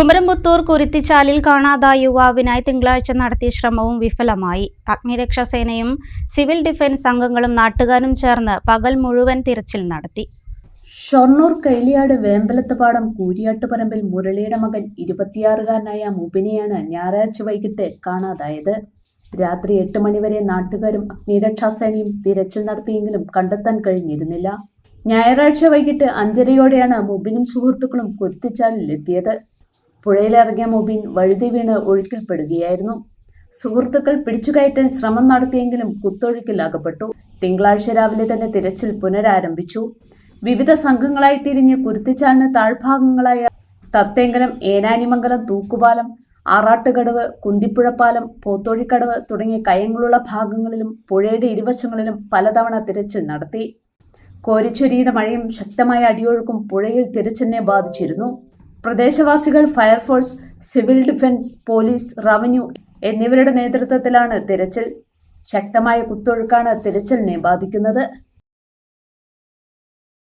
കുമരംപുത്തൂർ കുരുത്തിച്ചാലിൽ കാണാതായ യുവാവിനായി തിങ്കളാഴ്ച നടത്തിയ ശ്രമവും വിഫലമായി. അഗ്നിരക്ഷാസേനയും സിവിൽ ഡിഫൻസ് അംഗങ്ങളും നാട്ടുകാരും ചേർന്ന് പകൽ മുഴുവൻ തിരച്ചിൽ നടത്തി. ഷൊർണൂർ കൈലിയാട് വേമ്പലത്തുപാടം കൂരിയാട്ടുപറമ്പിൽ മുരളിയുടെ മകൻ ഇരുപത്തിയാറുകാരനായ മുബിനെയാണ് ഞായറാഴ്ച വൈകിട്ട് കാണാതായത്. രാത്രി എട്ട് മണിവരെ നാട്ടുകാരും അഗ്നിരക്ഷാസേനയും തിരച്ചിൽ നടത്തിയെങ്കിലും കണ്ടെത്താൻ കഴിഞ്ഞിരുന്നില്ല. ഞായറാഴ്ച വൈകിട്ട് അഞ്ചരയോടെയാണ് മുബിനും സുഹൃത്തുക്കളും കുരുത്തിച്ചാലിൽ എത്തിയത് പുഴയിലിറങ്ങിയ മുബിൻ വഴുതി വീണ് ഒഴുക്കിൽപ്പെടുകയായിരുന്നു. സുഹൃത്തുക്കൾ പിടിച്ചുകയറ്റാൻ ശ്രമം നടത്തിയെങ്കിലും കുത്തൊഴുക്കിൽ അകപ്പെട്ടു തിങ്കളാഴ്ച രാവിലെ തന്നെ തിരച്ചിൽ പുനരാരംഭിച്ചു. വിവിധ സംഘങ്ങളായി തിരിഞ്ഞ് കുരുത്തിച്ചാലിന് താഴ്ഭാഗങ്ങളായ തത്തേങ്കലം ഏനാനിമംഗലം തൂക്കുപാലം ആറാട്ടുകടവ് കുന്തിപ്പുഴപ്പാലം പോത്തോഴിക്കടവ് തുടങ്ങിയ കയങ്ങളുള്ള ഭാഗങ്ങളിലും പുഴയുടെ ഇരുവശങ്ങളിലും പലതവണ തിരച്ചിൽ നടത്തി. കോരിച്ചൊരിയുടെ മഴയും ശക്തമായ അടിയൊഴുക്കും പുഴയിൽ തിരച്ചിലിനെ ബാധിച്ചിരുന്നു. പ്രദേശവാസികൾ fire force civil defence police revenue എന്നിവരുടെ നേതൃത്വത്തിലാണ് തിരച്ചിൽ. ശക്തമായ കുത്തൊഴുക്കാണ് തിരച്ചിലിനെ ബാധിക്കുന്നത്.